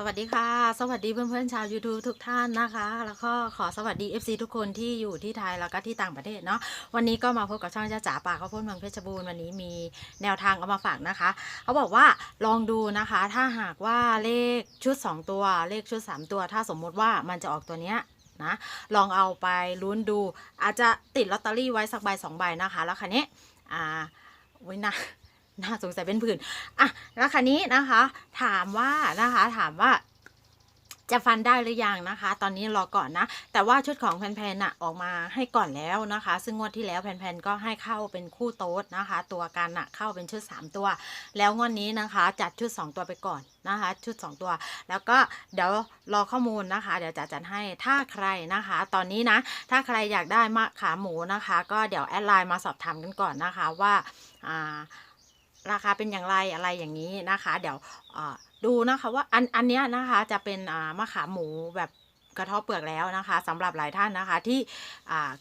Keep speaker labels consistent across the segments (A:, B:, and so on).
A: สวัสดีค่ะ สวัสดีเพื่อนๆชาว YouTube ทุกท่านนะคะ แล้วก็ขอสวัสดี FC ทุกคนที่อยู่ที่ไทยแล้วก็ที่ต่างประเทศเนาะวันนี้ก็มาพบกับช่องจ้าจ๋าป่าข้าวโพดเมืองเพชรบูรณ์วันนี้มีแนวทางเอามาฝากนะคะ เขาบอกว่าลองดูนะคะ ถ้าหากว่าเลขชุด 2 ตัวเลขชุด 3 ตัว ถ้าสมมุติว่ามันจะออกตัวเนี้ยนะลองเอาไปลุ้นดู อาจจะติดลอตเตอรี่ไว้สักใบสองใบนะคะ แล้วคันนี้อ่าวินะ น่าสงสัยเป็นผื่นอะแล้วคันนี้นะคะ ถามว่านะคะ ถามว่าจะฟันได้หรือยังนะคะ ตอนนี้รอก่อนนะ แต่ว่าชุดของแพนๆน่ะออกมาให้ก่อนแล้วนะคะ ซึ่งงวดที่แล้วแพนๆก็ให้เข้าเป็นคู่โต๊ดนะคะ ตัวการน่ะเข้าเป็นชุด 3 ตัว แล้วงวดนี้นะคะ จัดชุด 2 ตัวไปก่อนนะคะ ชุด 2 ตัว แล้วก็เดี๋ยวรอข้อมูลนะคะ เดี๋ยวจะจัดให้ถ้าใครนะคะ ตอนนี้นะ ถ้าใครอยากได้มะขาหมูนะคะ ก็เดี๋ยวแอดไลน์มาสอบถามกันก่อนนะคะว่าอ่า ราคาเป็นอย่างไรอะไรอย่างนี้นะคะ เดี๋ยวดูนะคะว่าอันอันนี้นะคะจะเป็นมะขามหมูแบบกระทบเปลือกแล้วนะคะสำหรับหลายท่านนะคะที่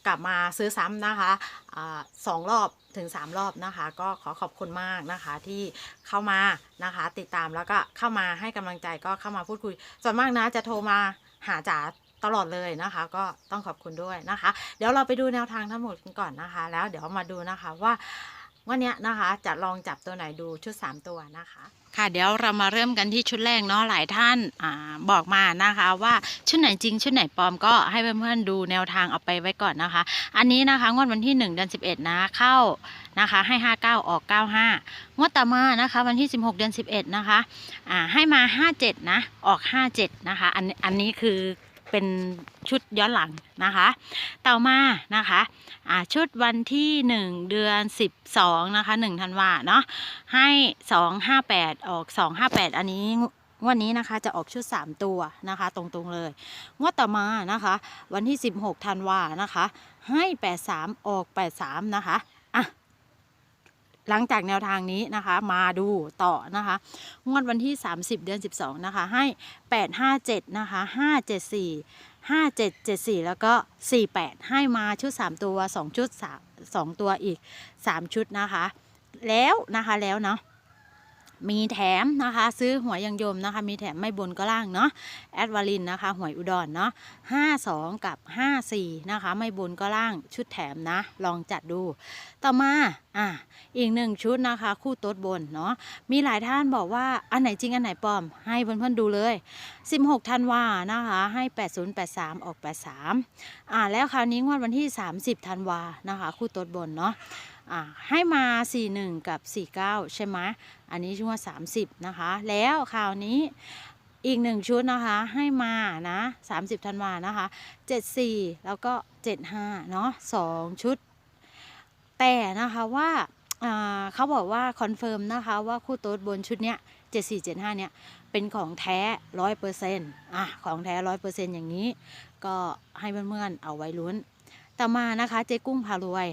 A: กลับมาซื้อซ้ำนะคะอาสองรอบถึง 3 รอบนะคะ ก็ขอขอบคุณมากนะคะที่เข้ามานะคะ ติดตามแล้วก็เข้ามาให้กำลังใจก็เข้ามาพูดคุย ส่วนมากนะจะโทรมาหาจ๋าตลอดเลยนะคะ ก็ต้องขอบคุณด้วยนะคะ เดี๋ยวเราไปดูแนวทางทั้งหมดกันก่อนนะคะ แล้วเดี๋ยวมาดูนะคะว่า วันนี้นะคะจะลองจับตัวไหนดูชุด 3 ตัวนะคะ ค่ะเดี๋ยวเรามาเริ่มกันที่ชุดแรกเนาะหลายท่านอาบอกมานะคะ ว่าชุดไหนจริงชุดไหนปลอมก็ให้เพื่อนๆดูแนวทางเอาไปไว้ก่อนนะคะ อันนี้นะคะงวดวันที่ 1 เดือน 11 นะเข้านะคะให้ 59 ออก 95 งวดต่อมานะคะวันที่ 16 เดือน 11 นะคะอ่าให้มา 57 นะออก 57 นะคะอันอันนี้คือ เป็นชุดย้อนหลังนะคะ ต่อมานะคะอ่าชุดวันที่ 1 เดือน 12 นะคะ1ธันวาเนาะให้ 258 ออก 258 อันนี้งวดนี้นะคะจะออกชุด 3 ตัวนะคะ ตรงๆเลย งวดต่อมานะคะ วันที่ 16ธันวานะคะ ให้ 83 ออก 83 นะคะอะ หลังจากแนวทางนี้นะคะ มาดูต่อนะคะ งวดวันที่ 30 เดือน 12 นะคะ ให้ 857 นะคะ 574 5774 แล้วก็ 48 ให้มาชุด 3 ตัว 2 ชุด3 2ตัวอีก 3 ชุดนะคะ แล้วนะคะแล้วเนาะมีแถมนะคะ ซื้อหวยยังยมนะคะ มีแถมไม่บนก็ล่างเนาะแอดวาลินนะคะหวยอุดรเนาะ52กับ54นะคะ ไม่บนก็ล่างชุดแถมนะ ลองจัดดู ต่อมา อะอีกหนึ่งชุดนะคะ คู่โต๊ดบนเนาะมีหลายท่านบอกว่าอันไหนจริงอันไหนปลอม ให้เพื่อนๆดูเลย 16ธันวานะคะให้ 8083 ออก 83อ่าแล้วคราวนี้งวดวันที่ 30ธันวานะคะ คู่โต๊ดบนเนาะอ่าให้มา 41 กับ 49 ใช่ไหมอันนี้ชื่อว่า 30 นะคะ แล้วคราวนี้อีกหนึ่งชุดนะคะให้มานะ 30ธันวานะคะ 74 แล้วก็ 75เนาะ2ชุด แต่นะคะว่าเขาบอกว่าคอนเฟิร์มนะคะว่าคู่โต๊ดบนชุดเนี้ย7475 เนี่ย เป็นของแท้ร้อยเปอร์เซ็นต์อะของแท้ร้อยเปอร์เซ็นต์อย่างนี้ ก็ให้เพื่อนๆเอาไว้ลุ้น ต่อมานะคะเจ๊กุ้งพารวย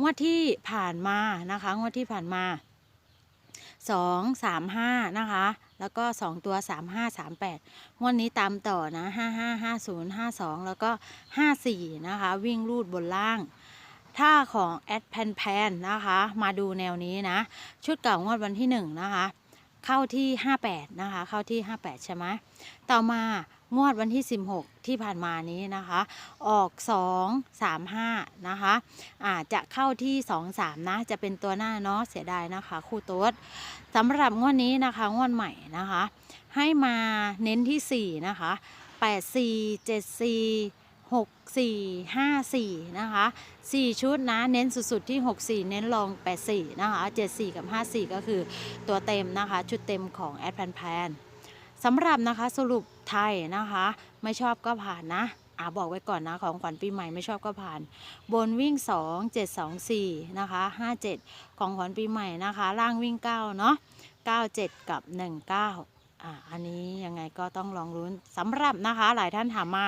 A: งวดที่ผ่านมานะคะงวดที่ผ่านมาสองสามห้านะคะ แล้วก็สองตัวสามห้าสามแปดงวดนี้ตามต่อนะห้าห้าห้าศูนย์ห้าสองแล้วก็ห้าสี่นะคะ วิ่งรูดบนล่าง ถ้าของแอดแพนแพนนะคะ มาดูแนวนี้นะ ชุดเก่างวดวันที่หนึ่งนะคะ เข้าที่ 58 นะคะ เข้าที่ 58 ใช่ไหมต่อมางวดวันที่ 16 ที่ผ่านมานี้นะคะ ออก 2 3 5 นะคะอาจะเข้าที่ 2 3 นะ จะเป็นตัวหน้าเนาะเสียดายนะคะ คู่โต๊ดสำหรับงวดนี้นะคะ งวดใหม่นะคะ ให้มาเน้นที่ 4 นะคะ 8 4 7 4 6 4 5 4 นะคะ 4 ชุดนะ เน้นสุดๆที่ 6 4 เน้นลอง 8 4 นะคะ 7 4 กับ 5 4 ก็คือตัวเต็มนะคะ ชุดเต็มของแอดแพนแพนสำหรับนะคะสรุปไทยนะคะ ไม่ชอบก็ผ่านนะอ่าบอกไว้ก่อนนะ ของขวัญปีใหม่ไม่ชอบก็ผ่าน บนวิ่ง 2 7 2 4 นะคะ 57 ของขวัญปีใหม่นะคะ ล่างวิ่ง 9 เนาะ97 กับ 19 อ่าอันนี้ยังไงก็ต้องลองลุ้นสำหรับนะคะ หลายท่านถามมา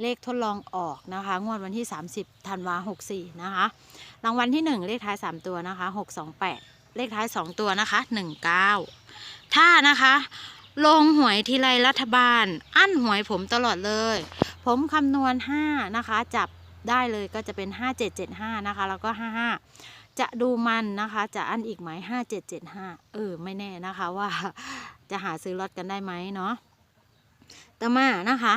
A: เลขทดลองออกนะคะ งวดวันที่ 30ธันวา64 นะคะ รางวัลที่ 1 เลขท้าย 3 ตัวนะคะ 628 เลขท้าย 2 ตัวนะคะ 19 ถ้านะคะลงหวยทีไรรัฐบาล อั้นหวยผมตลอดเลย ผมคำนวณ 5 นะคะ จับได้เลยก็จะเป็น 5775 นะคะ แล้วก็ 55 จะดูมันนะคะ จะอั้นอีกไหม5775 เออ ไม่แน่นะคะว่า จะหาซื้อลอตกันได้ไหมเนาะต่อมานะคะ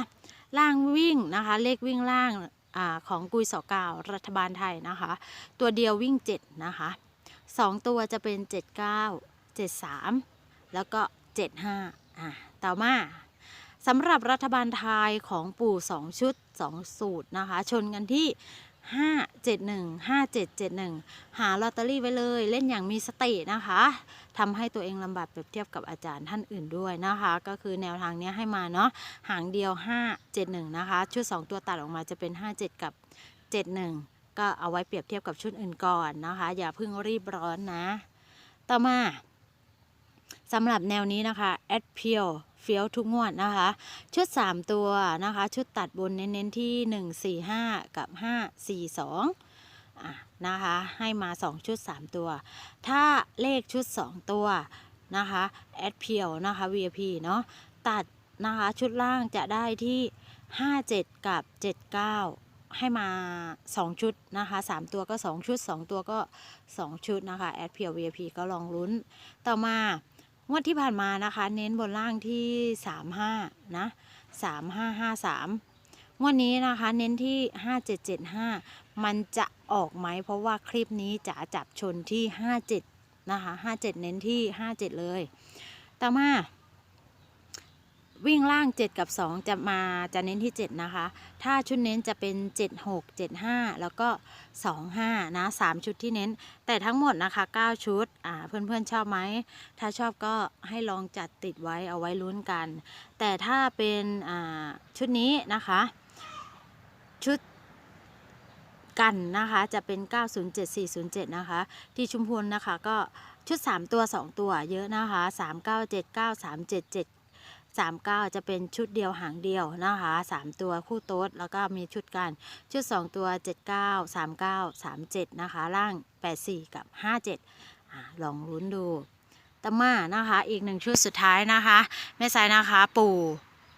A: ล่างวิ่งนะคะเลขวิ่งล่างอของกุยสอกาวรัฐบาลไทยนะคะ ตัวเดียววิ่ง 7 นะคะสองตัวจะเป็น 79 73 แล้วก็ 75อะต่อมาสำหรับรัฐบาลไทยของปู่ 2 ชุด 2 สูตรนะคะ ชนกันที่ 571 5771 หาลอตเตอรี่ไว้เลย เล่นอย่างมีสตินะคะทำให้ตัวเองลำบากเปรียบเทียบกับอาจารย์ท่านอื่นด้วยนะคะ ก็คือแนวทางนี้ให้มาเนาะหางเดียว 571 นะคะ ชุด 2 ตัวตัดออกมาจะเป็น 57 กับ 71 ก็เอาไว้เปรียบเทียบกับชุดอื่นก่อนนะคะ อย่าเพิ่งรีบร้อนนะ ต่อมาสำหรับแนวนี้นะคะแอดเพียว เฟี้ยวทุกงวดนะคะ ชุด 3 ตัวนะคะ ชุดตัดบนเน้นๆที่ 1 4 5 กับ 5 4 2อะนะคะ ให้มา 2 ชุด 3 ตัว ถ้าเลขชุด 2 ตัวนะคะแอดเพียวนะคะ VIP เนาะตัดนะคะชุดล่างจะได้ที่ 57 กับ 79ให้มา 2 ชุดนะคะ 3 ตัวก็ 2 ชุด 2 ตัวก็ 2 ชุดนะคะแอดเพียว VIP ก็ลองลุ้น ต่อมา งวดที่ผ่านมานะคะ เน้นบนล่างที่ 35 นะ 3553 งวดนี้นะคะ เน้นที่ 5775 มันจะออกไหม เพราะว่าคลิปนี้จะจับชนที่ 57 นะคะ 57 เน้นที่ 57 เลย ต่อมา วิ่งล่าง 7 กับ 2 จะมาจะเน้นที่ 7 นะคะ ถ้าชุดเน้นจะเป็น 76 75 แล้วก็ 25 นะ 3 ชุดที่เน้น แต่ทั้งหมดนะคะ 9 ชุด อ่า เพื่อนๆชอบไหม ถ้าชอบก็ให้ลองจัดติดไว้เอาไว้ลุ้นกัน แต่ถ้าเป็น อ่า ชุดนี้นะคะ ชุดกันนะคะจะเป็น 907407 นะคะ ที่ชุมพลนะคะก็ชุด 3 ตัว 2 ตัวเยอะนะคะ 3979 377 39 จะเป็นชุดเดียวหางเดียวนะคะ 3 ตัวคู่โต๊ดแล้วก็มีชุดกันชุด 2 ตัว 79 39 37 นะคะ ล่าง 84 กับ 57อ่าลองลุ้นดูตะมานะคะ อีกหนึ่งชุดสุดท้ายนะคะแม่สายนะคะ ปู่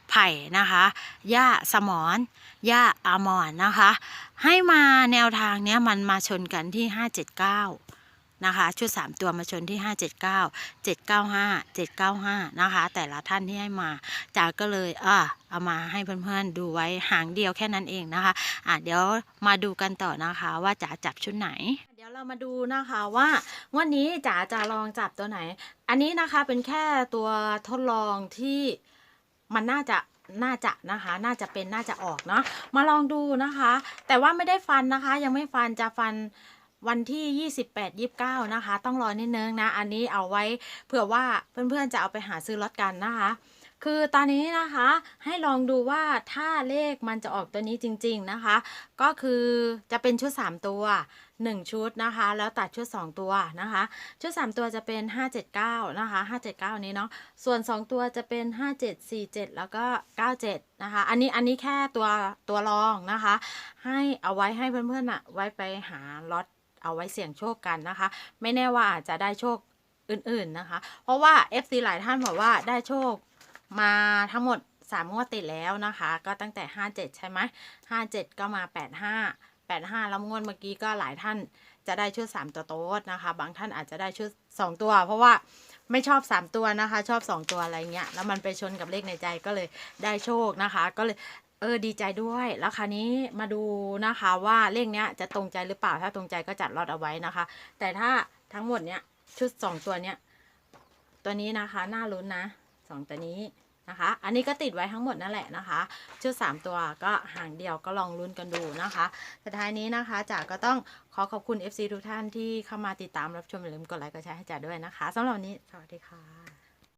A: ไผ่นะคะย่าสมอนย่าอามอนนะคะ ให้มาแนวทางเนี้ยมันมาชนกันที่ 579 นะคะ ชุด 3 ตัวมาชนที่ 579 795 795 นะคะ แต่ละท่านที่ให้มาจ๋าก็เลยอะเอามาให้เพื่อนๆดูไว้หางเดียวแค่นั้นเองนะคะอะเดี๋ยวมาดูกันต่อนะคะว่าจ๋าจับชุดไหน เดี๋ยวเรามาดูนะคะว่างวันนี้จ๋าจะลองจับตัวไหน อันนี้นะคะเป็นแค่ตัวทดลองที่มันน่าจะน่าจะนะคะ น่าจะเป็นน่าจะออกเนาะมาลองดูนะคะ แต่ว่าไม่ได้ฟันนะคะ ยังไม่ฟันจะฟัน วันที่ 28 29 นะคะ ต้องรอนิดนึงนะ อันนี้เอาไว้เผื่อว่าเพื่อนๆจะเอาไปหาซื้อลอตกันนะคะ คือตอนนี้นะคะให้ลองดูว่าถ้าเลขมันจะออกตัวนี้จริง ๆนะคะ ก็คือจะเป็นชุด 3 ตัว 1 ชุดนะคะ แล้วตัดชุด 2 ตัวนะคะ ชุด 3 ตัวจะเป็น 579 นะคะ 579 นี้เนาะส่วน 2 ตัวจะเป็น 5747 แล้วก็ 97 นะคะ อันนี้อันนี้แค่ตัวตัวรองนะคะ ให้เอาไว้ให้เพื่อนๆอะไว้ไปหาล็อต เอาไว้เสี่ยงโชคกันนะคะ ไม่แน่ว่าอาจจะได้โชคอื่นๆนะคะ เพราะว่า FC หลายท่านบอกว่าได้โชคมาทั้งหมด3งวดติดแล้วนะคะ ก็ตั้งแต่ 57 ใช่ไหม57 ก็มา 85 85 แล้วงวดเมื่อกี้ก็หลายท่านจะได้ชุด 3 ตัวโต๊ดนะคะ บางท่านอาจจะได้ชุด 2 ตัว เพราะว่าไม่ชอบ 3 ตัวนะคะ ชอบ 2 ตัวอะไรเงี้ย แล้วมันไปชนกับเลขในใจก็เลยได้โชคนะคะ ก็เลย เออดีใจด้วย แล้วคราวนี้มาดูนะคะว่าเลขเนี้ยจะตรงใจหรือเปล่า ถ้าตรงใจก็จัดรอดเอาไว้นะคะ แต่ถ้าทั้งหมดเนี้ยชุด2ตัวเนี้ยตัวนี้นะคะน่าลุ้นนะสองตัวนี้นะคะ อันนี้ก็ติดไว้ทั้งหมดนั่นแหละนะคะ ชุด3ตัวก็ห่างเดียวก็ลองลุ้นกันดูนะคะสุดท้ายนี้นะคะจ๋าก็ต้องขอขอบคุณ FC ทุกท่านที่เข้ามาติดตามรับชมอย่าลืมกดไลค์กดแชร์ให้จ๋าด้วยนะคะสำหรับวันนี้สวัสดีค่ะ